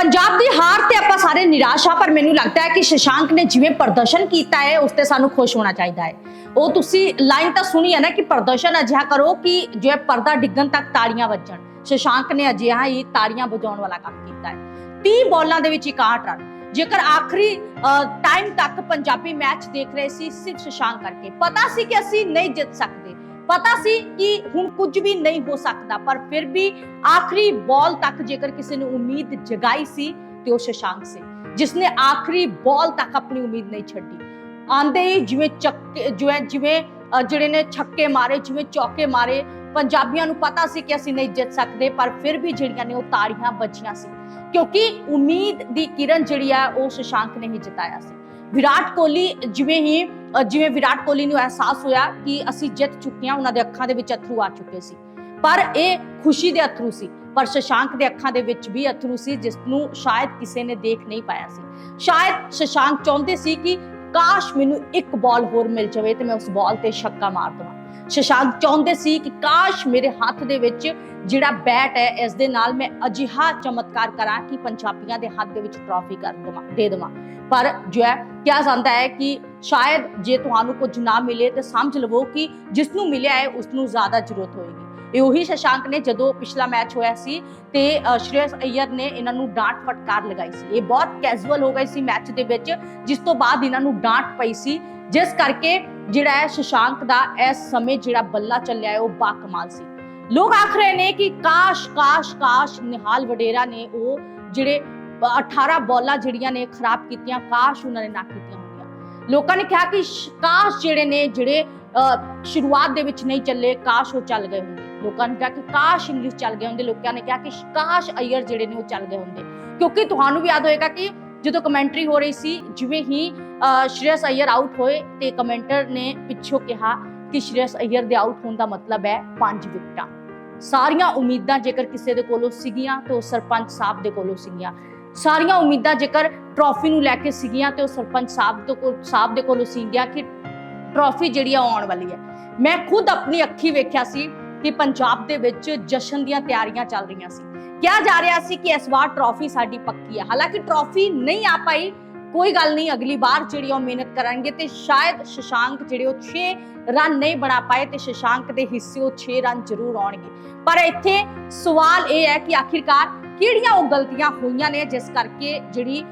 ਪੰਜਾਬ ਦੀ ਹਾਰ ਤੇ ਆਪਾਂ ਸਾਰੇ ਨਿਰਾਸ਼ ਆ, ਪਰ ਮੈਨੂੰ ਲੱਗਦਾ ਹੈ ਕਿ ਸ਼ਸ਼ਾਂਕ ਨੇ ਜਿਵੇਂ ਪ੍ਰਦਰਸ਼ਨ ਕੀਤਾ ਹੈ, ਉਸ ਤੇ ਸਾਨੂੰ ਖੁਸ਼ ਹੋਣਾ ਚਾਹੀਦਾ ਹੈ। ਉਹ ਤੁਸੀਂ ਲਾਈਨ ਤਾਂ ਸੁਣੀ ਹੈ ਨਾ ਕਿ ਪ੍ਰਦਰਸ਼ਨ ਅਜਿਹਾ ਕਰੋ ਕਿ ਜੋ ਪਰਦਾ ਡਿੱਗਣ ਤੱਕ ਤਾੜੀਆਂ ਵੱਜਣ। ਸ਼ਸ਼ਾਂਕ ਨੇ ਅਜਿਹਾ ਹੀ ਤਾੜੀਆਂ ਵਜਾਉਣ ਵਾਲਾ ਕੰਮ ਕੀਤਾ ਹੈ। 30 ਬਾਲਾਂ ਦੇ ਵਿੱਚ 61 ਰਨ ਜੇਕਰ ਆਖਰੀ ਟਾਈਮ ਤੱਕ ਪੰਜਾਬੀ ਮੈਚ ਦੇਖ ਰਹੇ ਸੀ, ਸਿਰਫ ਸ਼ਸ਼ਾਂਕ ਕਰਕੇ। ਪਤਾ ਸੀ ਕਿ ਅਸੀਂ ਨਹੀਂ ਜਿੱਤ ਸਕਦੇ। ਪਤਾ ਸੀ ਕਿ ਹੁਣ ਕੁਝ ਵੀ ਨਹੀਂ ਹੋ ਸਕਦਾ, ਪਰ ਫਿਰ ਵੀ ਆਖਰੀ ਬਾਲ ਤੱਕ ਜੇਕਰ ਕਿਸੇ ਨੇ ਉਮੀਦ ਜਗਾਈ ਸੀ ਤੇ ਉਹ ਸ਼ਸ਼ਾਂਕ ਸੀ ਜਿਸ ਨੇ ਆਖਰੀ ਬਾਲ ਤੱਕ ਆਪਣੀ ਉਮੀਦ ਨਹੀਂ ਛੱਡੀ। ਆਂਦੇ ਹੀ ਜਿਵੇਂ ਚੱਕੇ, ਜਿਵੇਂ ਜਿਵੇਂ ਜਿਹੜੇ ਨੇ ਛੱਕੇ ਮਾਰੇ, ਜਿਵੇਂ ਚੌਕੇ ਮਾਰੇ, ਪੰਜਾਬੀਆਂ ਨੂੰ ਪਤਾ ਸੀ ਕਿ ਅਸੀਂ ਨਹੀਂ ਜਿੱਤ ਸਕਦੇ, ਪਰ ਫਿਰ ਵੀ ਜਿਹੜੀਆਂ ਨੇ ਉਹ ਤਾੜੀਆਂ ਵੱਜੀਆਂ ਸੀ। ਕਿਉਂਕਿ ਉਮੀਦ ਦੀ ਕਿਰਨ ਜਿਹੜੀ ਆ, ਉਹ ਸ਼ਸ਼ਾਂਕ ਨੇ ਹੀ ਜਿਤਾਇਆ ਸੀ। ਵਿਰਾਟ ਕੋਹਲੀ ਜਿਵੇਂ ਹੀ ਜਿਵੇਂ ਵਿਰਾਟ ਕੋਹਲੀ ਨੂੰ ਅਹਿਸਾਸ ਹੋਇਆ ਕਿ ਅਸੀਂ ਜਿੱਤ ਚੁੱਕੇ ਹਾਂ, ਉਹਨਾਂ ਦੇ ਅੱਖਾਂ ਦੇ ਵਿੱਚ ਅਥਰੂ ਆ ਚੁੱਕੇ ਸੀ। ਪਰ ਇਹ ਖੁਸ਼ੀ ਦੇ ਅਥਰੂ ਸੀ, ਪਰ ਸ਼ਸ਼ਾਂਕ ਦੇ ਅੱਖਾਂ ਦੇ ਵਿੱਚ ਵੀ ਅਥਰੂ ਸੀ ਜਿਸ ਨੂੰ ਸ਼ਾਇਦ ਕਿਸੇ ਨੇ ਦੇਖ ਨਹੀਂ ਪਾਇਆ ਸੀ। ਸ਼ਾਇਦ ਸ਼ਸ਼ਾਂਕ ਚਾਹੁੰਦੇ ਸੀ ਕਿ ਕਾਸ਼ ਮੈਨੂੰ ਇੱਕ ਬਾਲ ਹੋਰ ਮਿਲ ਜਾਵੇ ਤੇ ਮੈਂ ਉਸ ਬਾਲ ਤੇ ਛੱਕਾ ਮਾਰ ਦਵਾਂ। ਸ਼ਸ਼ਾਂਕ ਚਾਹੁੰਦੇ ਸੀ ਕਿ ਕਾਸ਼ ਮੇਰੇ ਹੱਥ ਦੇ ਵਿੱਚ ਜਿਹੜਾ ਬੈਟ ਹੈ, ਇਸ ਦੇ ਨਾਲ ਮੈਂ ਅਜਿਹਾ ਚਮਤਕਾਰ ਕਰਾਂ ਕਿ ਪੰਜਾਬੀਆਂ ਦੇ ਹੱਥ ਦੇ ਵਿੱਚ ਟਰਾਫੀ ਕਰ ਦਵਾਂ, ਦੇ ਦਵਾਂ। ਪਰ ਜੋ ਹੈ, ਕਿਹਾ ਜਾਂਦਾ ਹੈ ਕਿ ਸ਼ਾਇਦ ਜੇ ਤੁਹਾਨੂੰ ਕੁਝ ਨਾ ਮਿਲੇ ਤੇ ਸਮਝ ਲਵੋ ਕਿ ਜਿਸ ਨੂੰ ਮਿਲਿਆ ਹੈ ਉਸ ਨੂੰ ਜ਼ਿਆਦਾ ਜ਼ਰੂਰਤ ਹੋਏਗੀ। ਇਹ ਉਹੀ ਸ਼ਸ਼ਾਂਕ ਨੇ ਜਦੋਂ ਪਿਛਲਾ ਮੈਚ ਹੋਇਆ ਸੀ ਤੇ ਅ, ਸ਼੍ਰੇਯਸ ਅਯਰ ਨੇ ਇਹਨਾਂ ਨੂੰ ਡਾਂਟ ਫਟਕਾਰ ਲਗਾਈ ਸੀ। ਇਹ ਬਹੁਤ ਕੈਜੂਅਲ ਹੋ ਗਈ ਸੀ ਮੈਚ ਦੇ ਵਿੱਚ ਜਿਸ ਤੋਂ ਬਾਅਦ ਇਹਨਾਂ ਨੂੰ ਡਾਂਟ ਪਈ ਸੀ। ਜਿਸ ਕਰਕੇ ਜਿਹੜਾ ਹੈ ਸ਼ਸ਼ਾਂਕ ਦਾ ਇਸ ਸਮੇਂ ਜਿਹੜਾ ਬੱਲਾ ਚੱਲਿਆ ਹੈ ਉਹ ਬਾ ਕਮਾਲ ਸੀ। ਲੋਕ ਆਖ ਰਹੇ ਨੇ ਕਿ ਕਾਸ਼ ਕਾਸ਼ ਕਾਸ਼ ਨਿਹਾਲ ਵਡੇਰਾ ਨੇ ਉਹ ਜਿਹੜੇ 18 ਬੋਲਾਂ ਜਿਹੜੀਆਂ ਨੇ ਖਰਾਬ ਕੀਤੀਆਂ ਕਾਸ਼ ਉਹਨਾਂ ਨੇ ਨਾ ਕੀਤੀਆਂ ਲੋਕਾਂ ਨੇ ਕਿਹਾ ਕਿ ਕਾਸ਼ ਜਿਹੜੇ ਨੇ ਜਿਹੜੇ ਸ਼ੁਰੂਆਤ ਦੇ ਵਿੱਚ ਨਹੀਂ ਚੱਲੇ ਕਾਸ਼ ਉਹ ਚੱਲ ਗਏ ਹੁੰਦੇ ਲੋਕਾਂ ਨੇ ਕਿਹਾ ਕਿ ਕਾਸ਼ ਇੰਗਲਿਸ਼ ਚੱਲ ਗਏ ਹੁੰਦੇ ਲੋਕਾਂ ਨੇ ਕਿਹਾ ਕਿ ਕਾਸ਼ ਅਯਰ ਜਿਹੜੇ ਨੇ ਉਹ ਚੱਲ ਗਏ ਹੁੰਦੇ ਕਿਉਂਕਿ ਤੁਹਾਨੂੰ ਵੀ ਯਾਦ ਹੋਏਗਾ ਕਿ ਜਦੋਂ ਕਮੈਂਟਰੀ ਹੋ ਰਹੀ ਸੀ ਜਿਵੇਂ ਹੀ ਅ, ਸ਼੍ਰੇਯਸ ਅਯਰ ਆਊਟ ਹੋਏ ਤੇ ਕਮੈਂਟਰ ਨੇ ਪਿੱਛੋਂ ਕਿਹਾ ਕਿ ਸ਼੍ਰੇਯਸ ਅਯਰ ਦੇ ਆਊਟ ਹੋਣ ਦਾ ਮਤਲਬ ਹੈ ਪੰਜ ਵਿਕਟਾਂ। ਸਾਰੀਆਂ ਉਮੀਦਾਂ ਜੇਕਰ ਕਿਸੇ ਦੇ ਕੋਲੋਂ ਸੀਗੀਆਂ ਤਾਂ ਉਹ ਸਰਪੰਚ ਸਾਹਿਬ ਦੇ ਕੋਲੋਂ ਸੀਗੀਆਂ। ਸਾਰੀਆਂ ਉਮੀਦਾਂ ਜੇਕਰ ਟਰੋਫੀ ਨੂੰ ਲੈ ਕੇ ਸੀਗੀਆਂ ਤੇ ਉਹ ਸਰਪੰਚ ਸਾਹਿਬ ਤੋਂ ਕੋ- ਸਾਹਿਬ ਦੇ ਕੋਲੋਂ ਸੀਗੀਆਂ ਕਿ ਟਰੋਫੀ ਜਿਹੜੀ ਆ ਆਉਣ ਵਾਲੀ ਹੈ। ਮੈਂ ਖੁਦ ਆਪਣੀ ਅੱਖੀ ਵੇਖਿਆ ਸੀ ਕਿ ਪੰਜਾਬ ਦੇ ਵਿੱਚ ਜਸ਼ਨ ਦੀਆਂ ਤਿਆਰੀਆਂ ਚੱਲ ਰਹੀਆਂ ਸੀ। ਕਿਹਾ ਜਾ ਰਿਹਾ ਸੀ ਕਿ ਇਸ ਵਾਰ ਟਰੋਫੀ ਸਾਡੀ ਪੱਕੀ ਹੈ। ਹਾਲਾਂਕਿ ਟਰੋਫੀ ਨਹੀਂ ਆ ਪਾਈ, ਕੋਈ ਗੱਲ ਨਹੀਂ, ਅਗਲੀ ਵਾਰ ਜਿਹੜੀ ਉਹ ਮਿਹਨਤ ਕਰਨਗੇ ਤੇ ਸ਼ਾਇਦ ਸ਼ਸ਼ਾਂਕ ਜਿਹੜੇ ਉਹ 6 ਰਨ ਨਹੀਂ ਬਣਾ ਪਾਏ ਤੇ ਸ਼ਸ਼ਾਂਕ ਦੇ ਹਿੱਸੇ ਉਹ 6 ਰਨ ਜ਼ਰੂਰ ਆਉਣਗੇ। ਪਰ ਇੱਥੇ ਸਵਾਲ ਇਹ ਹੈ ਕਿ ਆਖਿਰਕਾਰ ਕਿਹੜੀਆਂ ਉਹ ਗਲਤੀਆਂ ਹੋਈਆਂ ਨੇ ਜਿਸ ਕਰਕੇ ਜਿਹੜੀ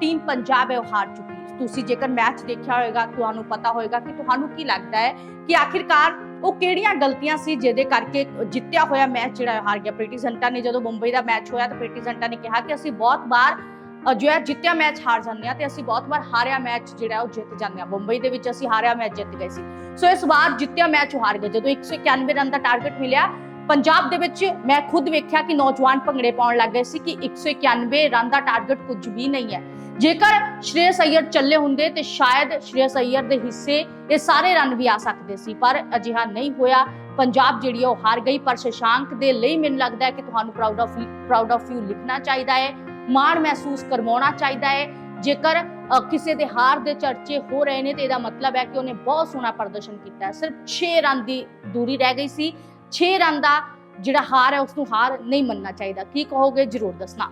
ਟੀਮ ਪੰਜਾਬ ਹੈ ਉਹ ਹਾਰ ਚੁੱਕੀ ਤੁਸੀਂ ਜੇਕਰ ਮੈਚ ਦੇਖਿਆ ਹੋਵੇਗਾ ਤੁਹਾਨੂੰ ਪਤਾ ਹੋਵੇਗਾ ਕਿ ਤੁਹਾਨੂੰ ਕੀ ਲੱਗਦਾ ਹੈ ਕਿ ਆਖਿਰਕਾਰ ਉਹ ਕਿਹੜੀਆਂ ਗਲਤੀਆਂ ਸੀ ਜਿਹਦੇ ਕਰਕੇ ਜਿੱਤਿਆ ਹੋਇਆ ਮੈਚ ਜਿਹੜਾ ਹਾਰ ਗਿਆ। ਪ੍ਰੀਟੀ ਜ਼ੰਟਾ ਨੇ ਜਦੋਂ ਮੁੰਬਈ ਦਾ ਮੈਚ ਹੋਇਆ ਤਾਂ ਪ੍ਰੀਤੀ ਜ਼ੰਟਾ ਨੇ ਕਿਹਾ ਕਿ ਅਸੀਂ ਬਹੁਤ ਵਾਰ ਜੋ ਹੈ ਜਿੱਤਿਆ ਮੈਚ ਹਾਰ ਜਾਂਦੇ ਆ ਤੇ ਅਸੀਂ ਬਹੁਤ ਵਾਰ ਹਾਰਿਆ ਮੈਚ ਜਿਹੜਾ ਉਹ ਜਿੱਤ ਜਾਂਦੇ ਆ ਮੁੰਬਈ ਦੇ ਵਿੱਚ ਅਸੀਂ ਹਾਰਿਆ ਮੈਚ ਜਿੱਤ ਗਏ ਸੀ। ਸੋ ਇਸ ਵਾਰ ਜਿੱਤਿਆ ਮੈਚ ਹਾਰ ਗਏ। ਜਦੋਂ 191 ਰਨ ਦਾ ਟਾਰਗੇਟ ਮਿਲਿਆ ਪੰਜਾਬ ਦੇ ਵਿੱਚ ਮੈਂ ਖੁਦ ਵੇਖਿਆ ਕਿ ਨੌਜਵਾਨ ਭੰਗੜੇ ਪਾਉਣ ਲੱਗ ਗਏ ਸੀ ਕਿ 191 ਰਨ ਦਾ ਟਾਰਗੇਟ ਕੁਝ ਵੀ ਨਹੀਂ ਹੈ। ਜੇਕਰ ਸ਼੍ਰੇਯਸ ਅਯਰ ਚੱਲੇ ਹੁੰਦੇ ਤੇ ਸ਼ਾਇਦ ਸ਼੍ਰੇਯਸ ਅਯਰ ਦੇ ਹਿੱਸੇ ਇਹ ਸਾਰੇ ਰਨ ਵੀ ਆ ਸਕਦੇ ਸੀ, ਪਰ ਅਜਿਹਾ ਨਹੀਂ ਹੋਇਆ। ਪੰਜਾਬ ਜਿਹੜੀ ਉਹ ਹਾਰ ਗਈ, ਪਰ ਸ਼ਸ਼ਾਂਕ ਦੇ ਲਈ ਮੈਨੂੰ ਲੱਗਦਾ ਹੈ ਕਿ ਤੁਹਾਨੂੰ proud of proud of you ਲਿਖਣਾ ਚਾਹੀਦਾ ਹੈ, ਮਾਣ ਮਹਿਸੂਸ ਕਰਵਾਉਣਾ ਚਾਹੀਦਾ ਹੈ। ਜੇਕਰ ਕਿਸੇ ਦੇ ਹਾਰ ਦੇ ਚਰਚੇ ਹੋ ਰਹੇ ਨੇ ਤੇ ਇਹਦਾ ਮਤਲਬ ਹੈ ਕਿ ਉਹਨੇ ਬਹੁਤ ਸੋਹਣਾ ਪ੍ਰਦਰਸ਼ਨ ਕੀਤਾ ਸਿਰਫ 6 ਰਨ ਦੀ ਦੂਰੀ ਰਹਿ ਗਈ ਸੀ। 6 ਰਨ ਦਾ ਜਿਹੜਾ ਹਾਰ ਹੈ ਉਸ ਨੂੰ ਹਾਰ ਨਹੀਂ ਮੰਨਣਾ ਚਾਹੀਦਾ। ਕੀ ਕਹੋਗੇ? ਜਰੂਰ ਦੱਸਣਾ।